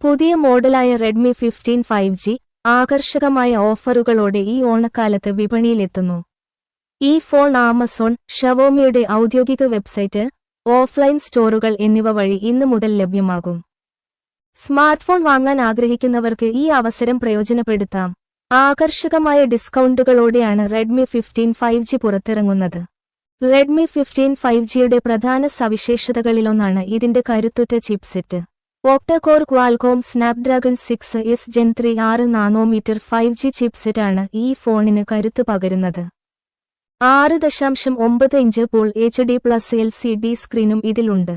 പുതിയ മോഡലായ Redmi fifteen five G ആകർഷകമായ ഓഫറുകളോടെ ഈ ഓണക്കാലത്ത് വിപണിയിലെത്തുന്നു. ഈ ഫോൺ ആമസോൺ ഷവോമിയുടെ ഔദ്യോഗിക വെബ്സൈറ്റ് ഓഫ്ലൈൻ സ്റ്റോറുകൾ എന്നിവ വഴി ഇന്നു മുതൽ ലഭ്യമാകും. സ്മാർട്ട് ഫോൺ വാങ്ങാൻ ആഗ്രഹിക്കുന്നവർക്ക് ഈ അവസരം പ്രയോജനപ്പെടുത്താം. ആകർഷകമായ ഡിസ്കൗണ്ടുകളോടെയാണ് റെഡ്മി ഫിഫ്റ്റീൻ ഫൈവ് ജി പുറത്തിറങ്ങുന്നത്. റെഡ്മി ഫിഫ്റ്റീൻ ഫൈവ് ജിയുടെ പ്രധാന സവിശേഷതകളിലൊന്നാണ് ഇതിന്റെ കരുത്തുറ്റ chipset. Octa core Qualcomm Snapdragon six S Gen three ആറ് നാനോമീറ്റർ ഫൈവ് ജി ചിപ്സെറ്റാണ് ഈ ഫോണിന് കരുത്ത് പകരുന്നത്. ആറ് ദശാംശം ഒമ്പത് inch full H D plus L C D സ്ക്രീനും ഇതിലുണ്ട്.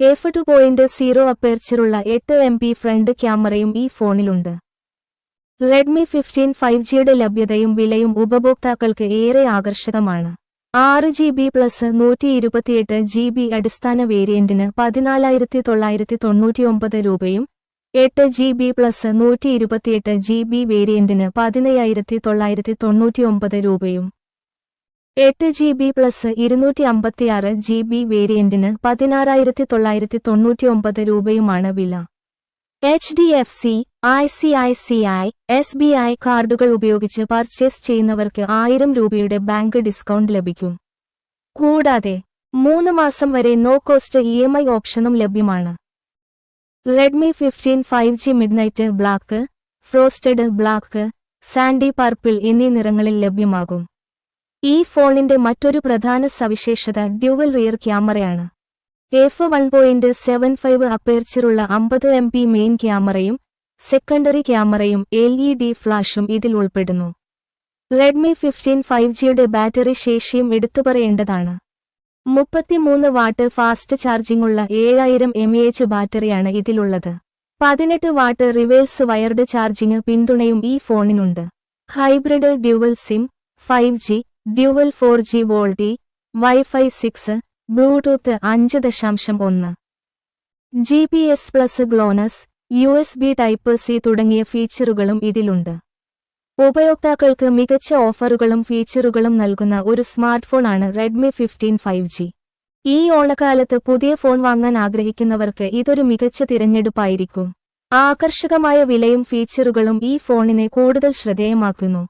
എഫ് ടു പോയിന്റ് സീറോ അപ്പേർച്ചറുള്ള എട്ട് എം പി ഫ്രണ്ട് ക്യാമറയും ഈ ഫോണിലുണ്ട്. റെഡ്മി ഫിഫ്റ്റീൻ ഫൈവ് ജിയുടെ ലഭ്യതയും വിലയും ഉപഭോക്താക്കൾക്ക് ഏറെ ആകർഷകമാണ്. ആറ് ജി ബി പ്ലസ് നൂറ്റി ഇരുപത്തിയെട്ട് ജി ബി അടിസ്ഥാന വേരിയന്റിന് പതിനാലായിരത്തി തൊള്ളായിരത്തി തൊണ്ണൂറ്റിയൊമ്പത് രൂപയും എട്ട് ജി ബി പ്ലസ് നൂറ്റി ഇരുപത്തിയെട്ട് ജി ബി വേരിയന്റിന് പതിനയ്യായിരത്തി തൊള്ളായിരത്തി തൊണ്ണൂറ്റിയൊമ്പത് രൂപയും എട്ട് ജി ബി പ്ലസ് ഇരുന്നൂറ്റി അമ്പത്തിയാറ് ജി ബി വേരിയന്റിന് പതിനാറായിരത്തി തൊള്ളായിരത്തി തൊണ്ണൂറ്റിയൊമ്പത് രൂപയുമാണ് വില. H D F C I C I C I S B I കാർഡുകൾ ഉപയോഗിച്ച് പർച്ചേസ് ചെയ്യുന്നവർക്ക് ആയിരം രൂപയുടെ ബാങ്ക് ഡിസ്കൗണ്ട് ലഭിക്കും. കൂടാതെ മൂന്ന് മാസം വരെ no cost E M I ഓപ്ഷനും ലഭ്യമാണ്. Redmi fifteen five G midnight black frosted black sandy purple എന്നീ നിറങ്ങളിൽ ലഭ്യമാകും. ഈ ഫോണിന്റെ മറ്റൊരു പ്രധാന സവിശേഷത ഡ്യുവൽ റിയർ ക്യാമറയാണ് F one point seven five അപ്പേർച്ചറുള്ള അമ്പത് എം പി മെയിൻ ക്യാമറയും സെക്കൻഡറി ക്യാമറയും എൽ ഇ ഡി ഫ്ലാഷും ഇതിൽ ഉൾപ്പെടുന്നു. റെഡ്മി ഫിഫ്റ്റീൻ ഫൈവ് ജിയുടെ ബാറ്ററി ശേഷിയും എടുത്തുപറയേണ്ടതാണ്. മുപ്പത്തിമൂന്ന് വാട്ട് ഫാസ്റ്റ് ചാർജിംഗ് ഉള്ള ഏഴായിരം എം എച്ച് ബാറ്ററിയാണ് ഇതിലുള്ളത്. പതിനെട്ട് വാട്ട് റിവേഴ്സ് വയർഡ് ചാർജിംഗ് പിന്തുണയും ഈ ഫോണിനുണ്ട്. Hybrid dual SIM five G dual four G VoLTE Wi-Fi six Bluetooth അഞ്ച് ദശാംശം ഒന്ന്. G P S plus GLONASS U S B type C തുടങ്ങിയ ഫീച്ചറുകളും ഇതിലുണ്ട്. ഉപയോക്താക്കൾക്ക് മികച്ച ഓഫറുകളും ഫീച്ചറുകളും നൽകുന്ന ഒരു സ്മാർട്ട് ഫോണാണ് റെഡ്മി ഫിഫ്റ്റീൻ ഫൈവ് ജി ഈ ഓണക്കാലത്ത് പുതിയ ഫോൺ വാങ്ങാൻ ആഗ്രഹിക്കുന്നവർക്ക് ഇതൊരു മികച്ച തിരഞ്ഞെടുപ്പായിരിക്കും. ആകർഷകമായ വിലയും ഫീച്ചറുകളും ഈ ഫോണിനെ കൂടുതൽ ശ്രദ്ധേയമാക്കുന്നു.